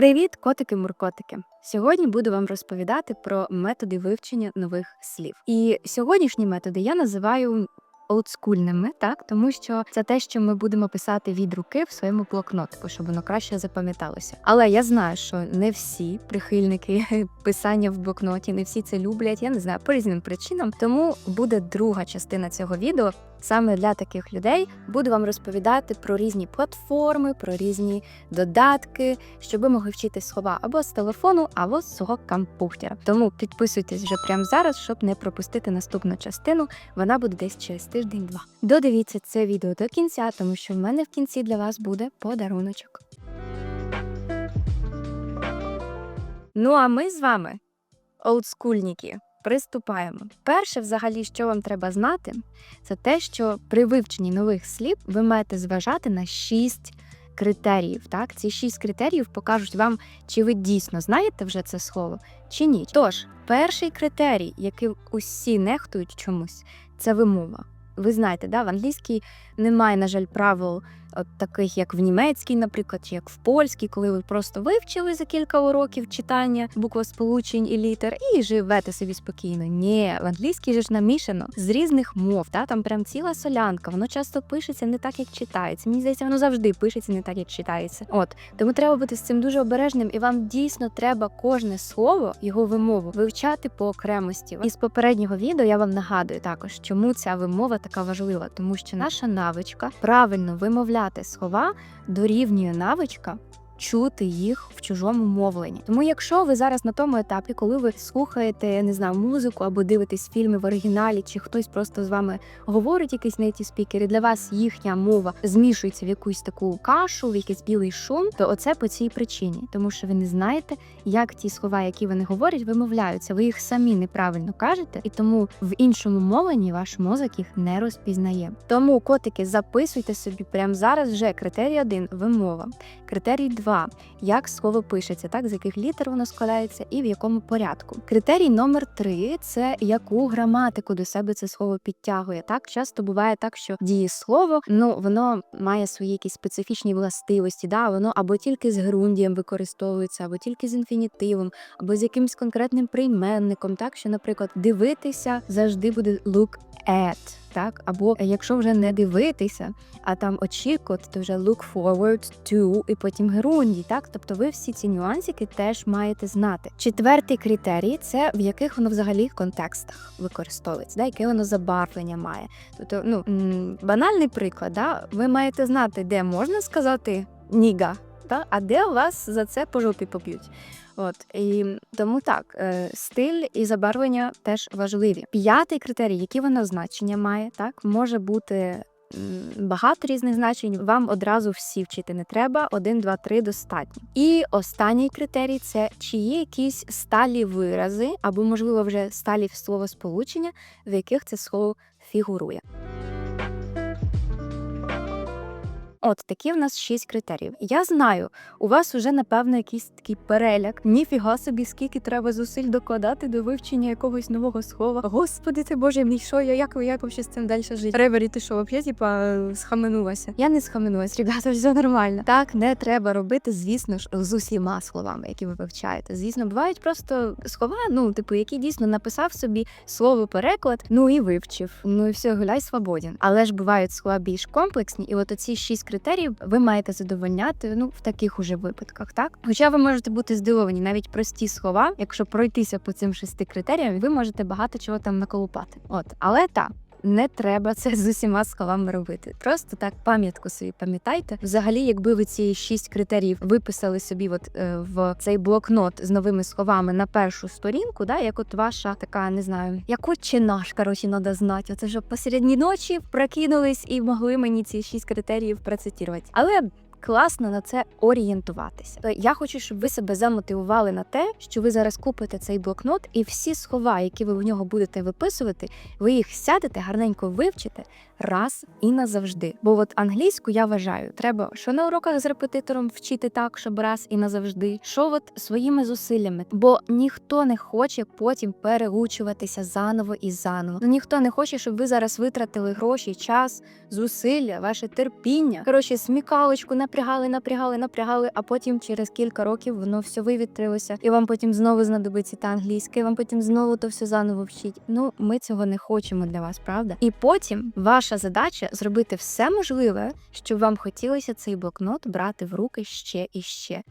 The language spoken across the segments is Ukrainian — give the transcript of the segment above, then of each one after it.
Привіт, котики-муркотики! Сьогодні буду вам розповідати про методи вивчення нових слів. І сьогоднішні методи я називаю олдскульними, так тому що це те, що ми будемо писати від руки в своєму блокнотику, щоб воно краще запам'яталося. Але я знаю, що не всі прихильники писання в блокноті, не всі це люблять. Я не знаю по різним причинам. Тому буде друга частина цього відео. Саме для таких людей буду вам розповідати про різні платформи, про різні додатки, щоб ви могли вчити слова або з телефону, або з свого комп'ютера. Тому підписуйтесь вже прямо зараз, щоб не пропустити наступну частину. Вона буде десь через тиждень-два. Додивіться це відео до кінця, тому що в мене в кінці для вас буде подаруночок. Ну а ми з вами, олдскульніки, приступаємо. Перше, взагалі, що вам треба знати, це те, що при вивченні нових слів ви маєте зважати на шість критеріїв. Так, ці шість критеріїв покажуть вам, чи ви дійсно знаєте вже це слово, чи ні. Тож, перший критерій, яким усі нехтують чомусь, це вимова. Ви знаєте, да, в англійській немає, на жаль, правил от таких, як в німецькій, наприклад, чи як в польській, коли ви просто вивчили за кілька уроків читання буквосполучень і літер і живете собі спокійно. Ні, в англійській же ж намішано з різних мов. Та там прям ціла солянка. Воно часто пишеться не так, як читається. Мені здається, воно завжди пишеться не так, як читається. От тому треба бути з цим дуже обережним, і вам дійсно треба кожне слово, його вимову вивчати по окремості. І з попереднього відео я вам нагадую також, чому ця вимова така важлива, тому що наша навичка правильно вимовляти слова дорівнює навичка. Чути їх в чужому мовленні. Тому, якщо ви зараз на тому етапі, коли ви слухаєте, я не знаю, музику або дивитесь фільми в оригіналі, чи хтось просто з вами говорить якийсь неті спікер, і для вас їхня мова змішується в якусь таку кашу, в якийсь білий шум, то оце по цій причині, тому що ви не знаєте, як ті слова, які вони говорять, вимовляються. Ви їх самі неправильно кажете, і тому в іншому мовленні ваш мозок їх не розпізнає. Тому котики записуйте собі прямо зараз вже критерій 1 – вимова, критерій 2 як слово пишеться, так з яких літер воно складається і в якому порядку. Критерій номер 3 – це яку граматику до себе це слово підтягує. Так часто буває так, що дієслово ну воно має свої якісь специфічні властивості. Да, воно або тільки з грундієм використовується, або тільки з інфінітивом, або з якимсь конкретним прийменником. Так що, наприклад, дивитися завжди буде look at. Так, або якщо вже не дивитися, а там очікувати, то вже look forward to і потім герундій. Так, тобто ви всі ці нюансики теж маєте знати. Четвертий критерій це в яких воно взагалі контекстах використовується, да, яке воно забарвлення має. Тобто, ну банальний приклад, да, ви маєте знати, де можна сказати ніга, та а де у вас за це по жопі поб'ють. От і тому так, е, стиль і забарвлення теж важливі. П'ятий критерій, які воно значення має, так може бути. Багато різних значень вам одразу всі вчити не треба. Один, два, три достатньо. І останній критерій це чи є якісь сталі вирази, або, можливо, вже сталі словосполучення, в яких це слово фігурує. От такі в нас шість критеріїв. Я знаю, у вас вже напевно якийсь такий переляк. Ніфіга собі, скільки треба зусиль докладати до вивчення якогось нового слова. Господи, ти боже мій, що я як як вообще з цим далі жити? Ревері, ти що, взагалі, типа схаменулася? Я не схаменулась, ребята, все нормально. Так не треба робити, звісно ж, з усіма словами, які ви вивчаєте. Звісно, бувають просто слова, ну типу, які дійсно написав собі слово переклад, ну і вивчив. Ну і все, гуляй свободен. Але ж бувають слова більш комплексні, і от оці шість критеріїв ви маєте задовольняти ну в таких уже випадках, так хоча ви можете бути здивовані, навіть прості слова, якщо пройтися по цим шести критеріям, ви можете багато чого там наколупати. От, але так. Не треба це з усіма словами робити. Просто так пам'ятку собі пам'ятайте. Взагалі, якби ви ці шість критеріїв виписали собі, от е, в цей блокнот з новими словами на першу сторінку, да, як от ваша така, не знаю, як чи наш, коротше, треба знати. Оце ж посередні ночі прокинулись і могли мені ці шість критеріїв процитувати. Але класно на це орієнтуватися. То я хочу, щоб ви себе замотивували на те, що ви зараз купите цей блокнот, і всі слова, які ви в нього будете виписувати, ви їх сядете, гарненько вивчите раз і назавжди. Бо от англійську я вважаю, треба що на уроках з репетитором вчити так, щоб раз і назавжди, що от своїми зусиллями, бо ніхто не хоче потім переучуватися заново і заново. Ну ніхто не хоче, щоб ви зараз витратили гроші, час, зусилля, ваше терпіння. Коротше, смікалочку на напрягали, напрягали, напрягали, а потім через кілька років воно все вивітрилося, і вам потім знову знадобиться та англійська, і вам потім знову то все заново вчить. Ну, ми цього не хочемо для вас, правда? І потім ваша задача зробити все можливе, щоб вам хотілося цей блокнот брати в руки ще і ще.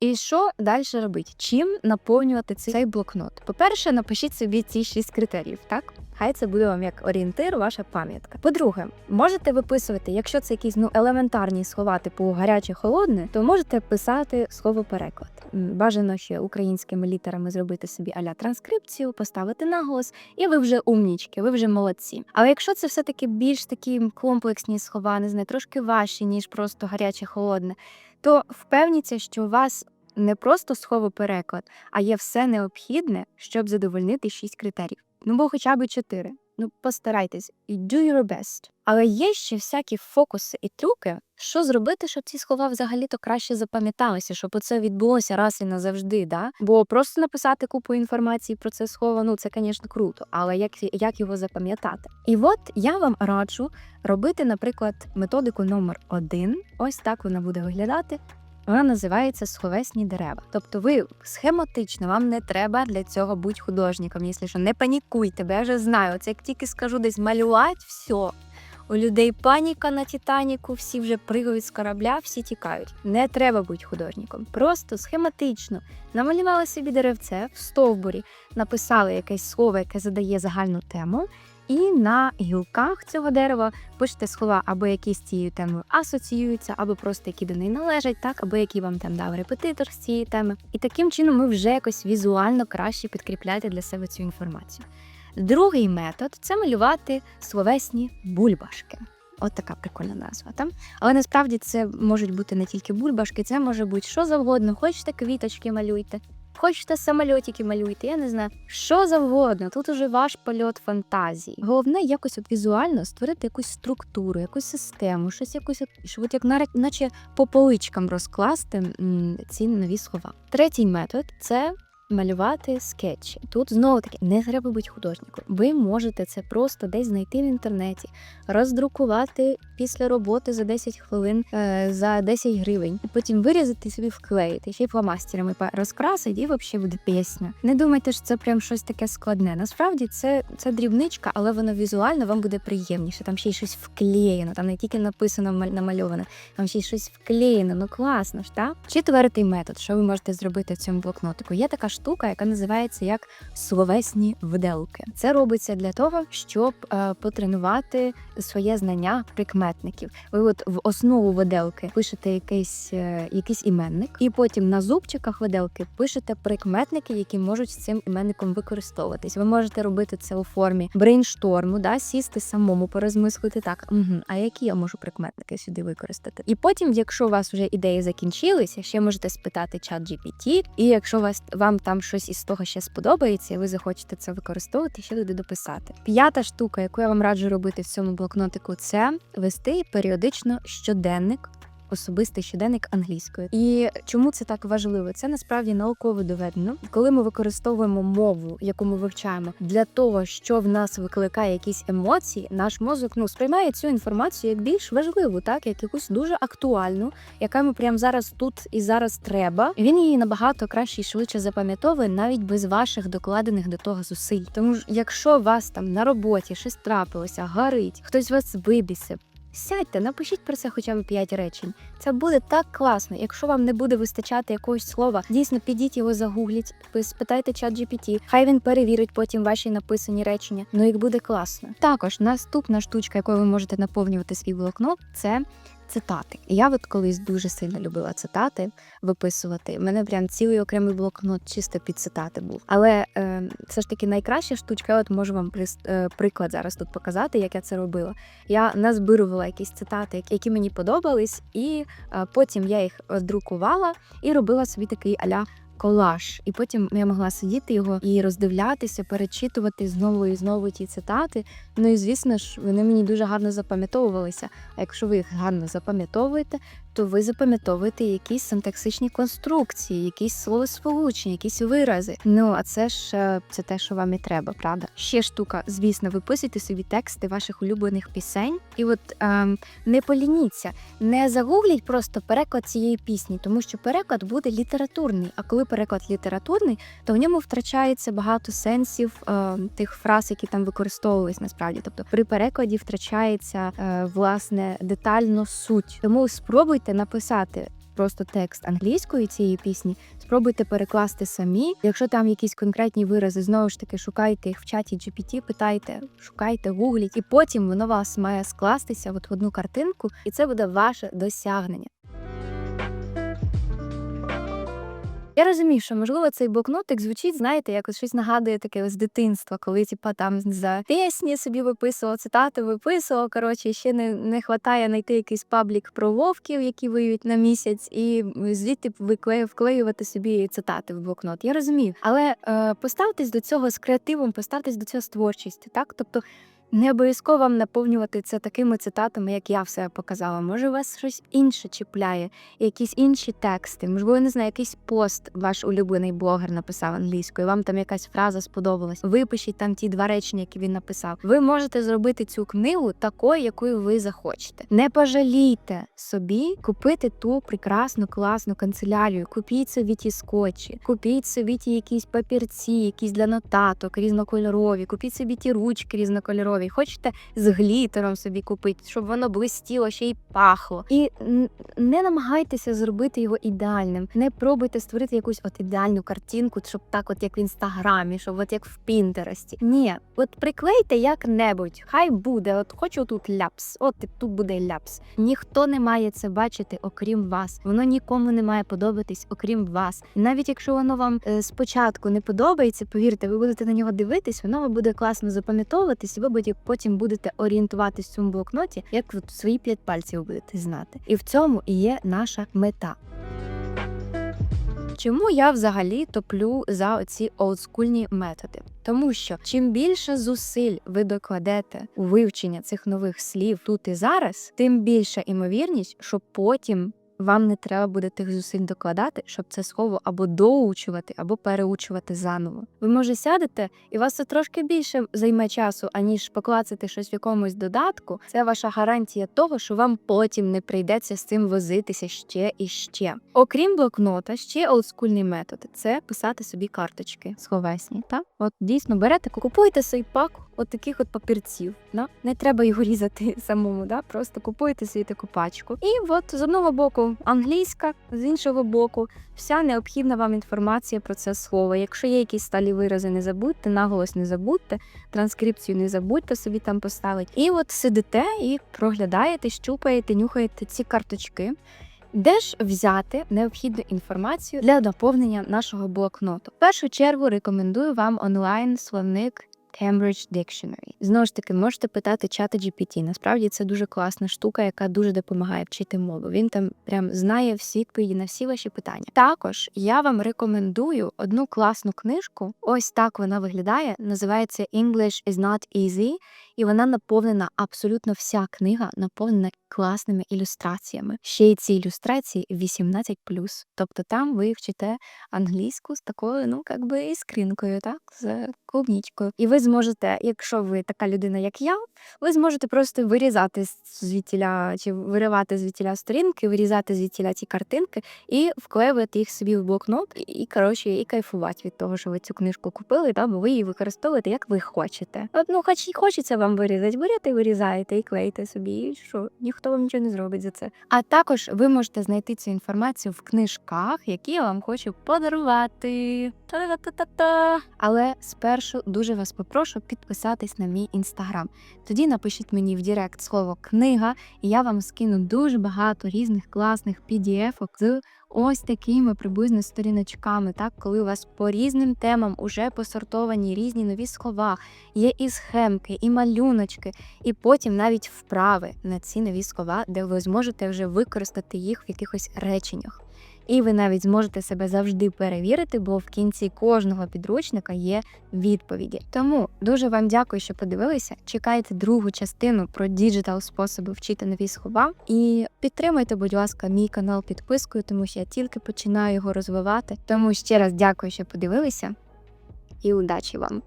І що далі робити? Чим наповнювати цей блокнот? По-перше, напишіть собі ці шість критеріїв, так? Хай це буде вам як орієнтир, ваша пам'ятка. По-друге, можете виписувати, якщо це якісь ну елементарні слова, типу гаряче, холодне, то можете писати слово переклад. Бажано ще українськими літерами зробити собі аля транскрипцію, поставити наголос, і ви вже умнічки, ви вже молодці. Але якщо це все таки більш такі комплексні слова, не знаю, трошки важчі, ніж просто гаряче, холодне, то впевніться, що у вас не просто схово переклад, а є все необхідне, щоб задовольнити шість критеріїв. Ну, бо хоча б чотири. Ну, постарайтесь і do your best. Але є ще всякі фокуси і трюки, що зробити, щоб ці слова взагалі-то краще запам'яталися, щоб це відбулося раз і назавжди. Да? Бо просто написати купу інформації про це слово, ну це, звісно, круто, але як, як його запам'ятати? І от я вам раджу робити, наприклад, методику номер один. Ось так вона буде виглядати. Вона називається словесні дерева. Тобто, ви схематично, вам не треба для цього бути художником. Якщо що, не панікуйте, бо я вже знаю. Це як тільки скажу десь малювати, все. У людей паніка на Титаніку, всі вже пригають з корабля, всі тікають. Не треба бути художником. Просто схематично намалювали собі деревце в стовбурі, написали якесь слово, яке задає загальну тему. І на гілках цього дерева пишете слова, або які з цією темою асоціюються, або просто які до неї належать, так, або які вам там дав репетитор з цієї теми. І таким чином ви вже якось візуально краще підкріпляєте для себе цю інформацію. Другий метод це малювати словесні бульбашки. От така прикольна назва там. Але насправді це можуть бути не тільки бульбашки, це може бути що завгодно. Хочете квіточки малюйте, хочете самольотики малюйте, я не знаю, що завгодно. Тут уже ваш польот фантазії. Головне якось от візуально створити якусь структуру, якусь систему, щось якось от- щоб от як наче по поличкам розкласти ці нові слова. Третій метод це. Малювати скетчі. Тут знову таки не треба бути художником. Ви можете це просто десь знайти в інтернеті, роздрукувати після роботи за 10 хвилин е, за 10 гривень, і потім вирізати собі вклеїти, ще й фломастерами розкрасити, і взагалі буде пісня. Не думайте, що це прям щось таке складне. Насправді це, це дрібничка, але воно візуально вам буде приємніше. Там ще й щось вклеєно, там не тільки написано намальоване, там ще й щось вклеєно. Ну класно ж, так? Четвертий метод, що ви можете зробити в цьому блокнотику. Є така штука, яка називається як словесні виделки. Це робиться для того, щоб е, потренувати своє знання прикметників. Ви от в основу виделки пишете якийсь, е, якийсь іменник, і потім на зубчиках виделки пишете прикметники, які можуть з цим іменником використовуватись. Ви можете робити це у формі брейншторму, да, сісти самому, порозмислити так. Угу, а які я можу прикметники сюди використати? І потім, якщо у вас вже ідеї закінчилися, ще можете спитати чат GPT, і якщо вас вам там щось із того ще сподобається, і ви захочете це використовувати, ще туди дописати. П'ята штука, яку я вам раджу робити в цьому блокнотику, це вести періодично щоденник. Особистий щоденник англійською. І чому це так важливо? Це насправді науково доведено. Коли ми використовуємо мову, яку ми вивчаємо, для того, що в нас викликає якісь емоції, наш мозок ну сприймає цю інформацію як більш важливу, так як якусь дуже актуальну, яка йому прямо зараз тут і зараз треба. Він її набагато краще і швидше запам'ятовує навіть без ваших докладених до того зусиль. Тому ж, якщо вас там на роботі щось трапилося, горить, хтось вас вибісив. Сядьте, напишіть про це хоча б 5 речень. Це буде так класно. Якщо вам не буде вистачати якогось слова, дійсно підіть його загугліть, спитайте чат GPT, хай він перевірить потім ваші написані речення. Ну як буде класно. Також наступна штучка, якою ви можете наповнювати свій блокнот, це цитати. Я от колись дуже сильно любила цитати виписувати. У мене прям цілий окремий блокнот чисто під цитати був. Але е, все ж таки найкраща штучка, от можу вам прис- е, приклад зараз тут показати, як я це робила. Я назбирувала якісь цитати, які мені подобались, і е, потім я їх друкувала і робила собі такий аля. Колаж, і потім я могла сидіти його і роздивлятися, перечитувати знову і знову ті цитати. Ну і звісно ж, вони мені дуже гарно запам'ятовувалися. А якщо ви їх гарно запам'ятовуєте, Тобто ви запам'ятовуєте якісь синтаксичні конструкції, якісь словосполучення, якісь вирази. Ну а це ж е, це те, що вам і треба, правда? Ще штука, звісно, виписуйте собі тексти ваших улюблених пісень, і от ем, не полініться, не загугліть просто переклад цієї пісні, тому що переклад буде літературний. А коли переклад літературний, то в ньому втрачається багато сенсів е, тих фраз, які там використовувались насправді. Тобто при перекладі втрачається е, власне детально суть. Тому спробуйте написати. Просто текст англійської цієї пісні, спробуйте перекласти самі. Якщо там якісь конкретні вирази, знову ж таки шукайте їх в чаті GPT, питайте, шукайте, гугліть, і потім воно вас має скластися от в одну картинку, і це буде ваше досягнення. Я розумію, що можливо цей блокнотик звучить, знаєте, якось щось нагадує таке з дитинства, коли типа там за пісні собі виписував, цитати виписував. Коротше, ще не, не хватає знайти якийсь паблік про вовків, які виють на місяць, і звідти виклею вклеювати собі цитати в блокнот. Я розумію, але е, поставтесь до цього з креативом, поставтесь до цього з творчістю, так тобто. Не обов'язково вам наповнювати це такими цитатами, як я все показала. Може, вас щось інше чіпляє, якісь інші тексти. Можливо, я не знаю, якийсь пост ваш улюблений блогер написав англійською. Вам там якась фраза сподобалась. Випишіть там ті два речення, які він написав. Ви можете зробити цю книгу такою, якою ви захочете. Не пожалійте собі купити ту прекрасну класну канцелярію. Купіть собі ті скотчі, купіть собі ті якісь папірці, якісь для нотаток різнокольорові, купіть собі ті ручки різнокольорові. Хочете з глітером собі купити, щоб воно блистіло, ще й пахло. І не намагайтеся зробити його ідеальним. Не пробуйте створити якусь от ідеальну картинку, щоб так, от як в інстаграмі, щоб от як в Пінтересті. Ні, от приклейте як-небудь. Хай буде. От хочу тут ляпс, от тут буде ляпс. Ніхто не має це бачити, окрім вас. Воно нікому не має подобатись, окрім вас. Навіть якщо воно вам е, спочатку не подобається, повірте, ви будете на нього дивитись, воно вам буде класно запам'ятовуватись, і ви будете- потім будете орієнтуватись в цьому блокноті, як от свої п'ять пальців будете знати. І в цьому і є наша мета. Чому я взагалі топлю за оці олдскульні методи? Тому що чим більше зусиль ви докладете у вивчення цих нових слів тут і зараз, тим більша імовірність, що потім вам не треба буде тих зусиль докладати, щоб це слово або доучувати, або переучувати заново. Ви може сядете, і вас це трошки більше займе часу, аніж поклацати щось в якомусь додатку. Це ваша гарантія того, що вам потім не прийдеться з цим возитися ще і ще. Окрім блокнота, ще олдскульний метод це писати собі карточки словесні. Та от дійсно берете, купуєте свій пак от таких от папірців. Да? Не треба його різати самому, да? просто купуєте собі таку пачку. І от з одного боку англійська, з іншого боку, вся необхідна вам інформація про це слово. Якщо є якісь сталі вирази, не забудьте, наголос не забудьте, транскрипцію не забудьте собі там поставити. І от сидите і проглядаєте, щупаєте, нюхаєте ці карточки. Де ж взяти необхідну інформацію для наповнення нашого блокноту? В першу чергу рекомендую вам онлайн словник Cambridge Dictionary. Знову ж таки, можете питати чата GPT. Насправді це дуже класна штука, яка дуже допомагає вчити мову. Він там прям знає всі відповіді на всі ваші питання. Також я вам рекомендую одну класну книжку. Ось так вона виглядає. Називається English is not easy, і вона наповнена абсолютно вся книга наповнена класними ілюстраціями. Ще й ці ілюстрації 18+. Тобто там ви вчите англійську з такою, ну як би іскринкою, так, з клубнічкою. І ви зможете, якщо ви така людина, як я, ви зможете просто вирізати звідтіля чи виривати звідтіля сторінки, вирізати звідтіля ці картинки і вклеювати їх собі в блокнот, і, коротше, і кайфувати від того, що ви цю книжку купили, та, бо ви її використовуєте, як ви хочете. От, ну, хоч і хочеться вам вирізати, берете, вирізаєте і клеїте собі, і що, ніхто вам нічого не зробить за це. А також ви можете знайти цю інформацію в книжках, які я вам хочу подарувати. Та-та-та-та-та. Але спершу дуже вас попрошу підписатись на мій інстаграм. Тоді напишіть мені в Директ слово книга, і я вам скину дуже багато різних класних PDF-ок з ось такими приблизно сторіночками, так, коли у вас по різним темам уже посортовані різні нові слова, є і схемки, і малюночки, і потім навіть вправи на ці нові слова, де ви зможете вже використати їх в якихось реченнях. І ви навіть зможете себе завжди перевірити, бо в кінці кожного підручника є відповіді. Тому дуже вам дякую, що подивилися. Чекайте другу частину про діджитал способи вчити нові слова. І підтримайте, будь ласка, мій канал підпискою, тому що я тільки починаю його розвивати. Тому ще раз дякую, що подивилися, і удачі вам!